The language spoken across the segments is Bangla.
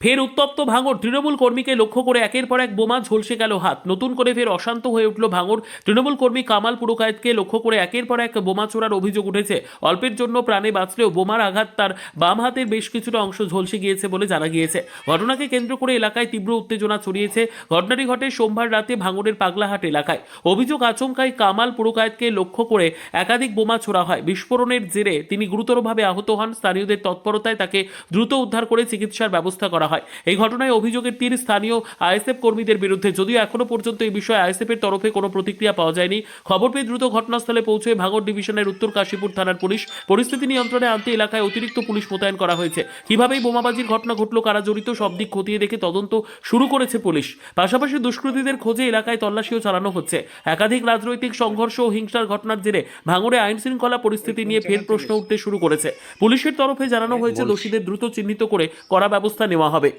ফের উত্তপ্ত ভাঙর তৃণমূল কর্মীকে লক্ষ্য করে একের পর এক বোমা ঝলসে গেল হাত। নতুন করে ফের অশান্ত হয়ে উঠল ভাঙর। তৃণমূল কর্মী কামাল পুরকায়েতকে লক্ষ্য করে একের পর এক বোমা চোরার অভিযোগ উঠেছে। অল্পের জন্য প্রাণে বাঁচলেও বোমার আঘাত তার বাম হাতের বেশ কিছুটা অংশ ঝলসে গিয়েছে বলে জানা গিয়েছে। ঘটনাকে কেন্দ্র করে এলাকায় তীব্র উত্তেজনা ছড়িয়েছে। ঘটনাটি ঘটে সোমবার রাতে ভাঙড়ের পাগলাহাট এলাকায়। অভিযোগ আচমকায় কামাল পুরকায়েতকে লক্ষ্য করে একাধিক বোমা ছোড়া হয়। বিস্ফোরণের জেরে তিনি গুরুতরভাবে আহত হন। স্থানীয়দের তৎপরতায় তাকে দ্রুত উদ্ধার করে চিকিৎসার ব্যবস্থা করা হয়। এই ঘটনায় অভিযোগের তীর স্থানীয় আইএসএফ কর্মীদের বিরুদ্ধে যদিও এখনও পর্যন্ত এই বিষয়ে আইএসএফ এর তরফে কোনো প্রতিক্রিয়া পাওয়া যায়নি খবর পেয়ে দ্রুত ঘটনাস্থলে পৌঁছে ভাঙড় ডিভিশনের উত্তর কাশীপুর থানার পুলিশ পরিস্থিতি নিয়ন্ত্রণে আনতে এলাকায় অতিরিক্ত পুলিশ মোতায়েন করা হয়েছে। কীভাবে এই বোমাবাজির ঘটনা ঘটলো কারা জড়িত সব দিক খতিয়ে দেখে তদন্ত শুরু করেছে পুলিশ। পাশাপাশি দুষ্কৃতীদের খোঁজে এলাকায় তল্লাশিও চালানো হচ্ছে। একাধিক রাজনৈতিক সংঘর্ষ ও হিংসার ঘটনার জেরে ভাঙড়ে আইন শৃঙ্খলা পরিস্থিতি নিয়ে ফের প্রশ্ন উঠতে শুরু করেছে। পুলিশের তরফে জানানো হয়েছে দোষীদের দ্রুত চিহ্নিত করে কড়া ব্যবস্থা নেওয়া হবে?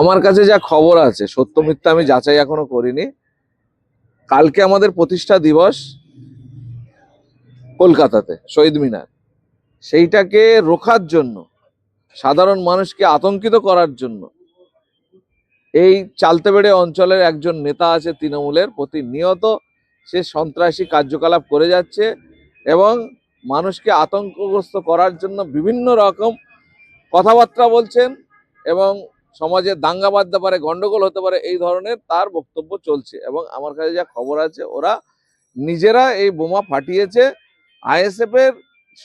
আমার কাছে যা খবর আছে, সত্য মিথ্যা আমি যাচাই এখনও করিনি কালকে আমাদের প্রতিষ্ঠা দিবস কলকাতাতে, শহীদ মিনার সেইটাকে রোখার জন্য, সাধারণ মানুষকে আতঙ্কিত করার জন্য, এই চালতেবেড়ে অঞ্চলের একজন নেতা আছে তৃণমূলের, প্রতিনিয়ত সে সন্ত্রাসী কার্যকলাপ করে যাচ্ছে এবং মানুষকে আতঙ্কগ্রস্ত করার জন্য বিভিন্ন রকম কথাবার্তা বলছেন এবং সমাজে দাঙ্গা বাঁধতে পারে, গন্ডগোল হতে পারে, এই ধরনের তার বক্তব্য চলছে এবং আমার কাছে যা খবর আছে, ওরা নিজেরা এই বোমা ফাটিয়েছে। আইএসএফ এর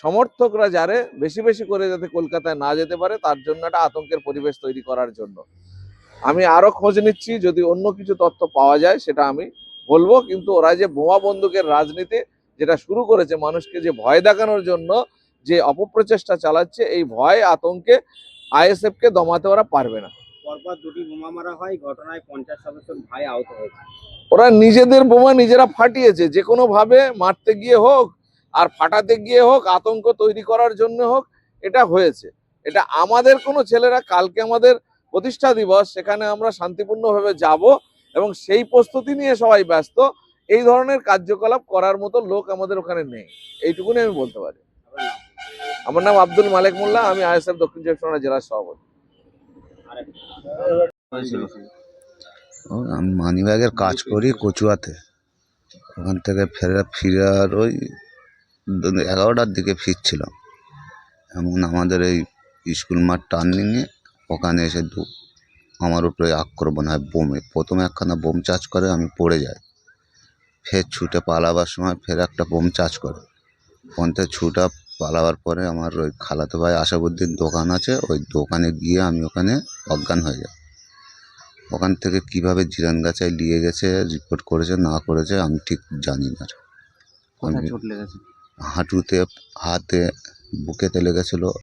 সমর্থকরা যারে বেশি বেশি করে যাতে কলকাতায় না যেতে পারে, তার জন্য একটা আতঙ্কের পরিবেশ তৈরি করার জন্য। আমি আরও খোঁজ নিচ্ছি, যদি অন্য কিছু তথ্য পাওয়া যায়, সেটা আমি বলব। কিন্তু ওরা যে বোমা বন্দুকের রাজনীতি যেটা শুরু করেছে মানুষকে যে ভয় দেখানোর জন্য যে অপপ্রচেষ্টা চালাচ্ছে এই ভয় আতঙ্কে আইএসএফ কে দমাতে ওরা পারবে না। পরপর দুটি বোমা মারা হয় ঘটনায় পঞ্চাশ সদস্যের ভাই আহত হয়েছে। ওরা নিজেদের বোমা নিজেরা ফাটিয়েছে যে কোনো ভাবে মারতে গিয়ে হোক আর ফাটাতে গিয়ে হোক আতঙ্ক তৈরি করার জন্য হোক এটা হয়েছে। এটা আমাদের কোনো ছেলেরা কালকে আমাদের প্রতিষ্ঠা দিবস সেখানে আমরা শান্তিপূর্ণভাবে যাব এবং সেই প্রস্তুতি নিয়ে সবাই ব্যস্ত। এই ধরনের কার্যকলাপ করার মতো লোক আমাদের ওখানে নেই। এইটুকুনি আমি বলতে পারি। আমার নাম আব্দুল মালেক মোল্লা, আমি আইএসএফ দক্ষিণ চব্বিশ পরগনা জেলার সভাপতি। আমি মানিব্যাগের কাজ করি কচুয়াতে। ওখান থেকে ফেরা, ফিরার ওই এগারোটার দিকে ফিরছিলাম। এমন আমাদের এই স্কুল মাঠ টার্নিংয়ে ওখানে এসে দু আমার উপরে আক্রমণ হয় বোমে। প্রথমে একখানা বোম চার্জ করে আমি পড়ে যাই। ফের ছুটে পালাবার সময় ফের একটা বোম চার্জ করে। ফোনতে ছুটা পালাবার পরে আমার ওই খালাতো ভাই আশাবুদ্দিন দোকান আছে ওই দোকানে গিয়ে আমি ওখানে অজ্ঞান হয়ে যাই। ওখান থেকে কীভাবে জিরানগাছায় নিয়ে গেছে রিপোর্ট করেছে না করেছে আমি ঠিক জানি না। আমি হাঁটুতে হাতে বুকেতে লেগেছিলো।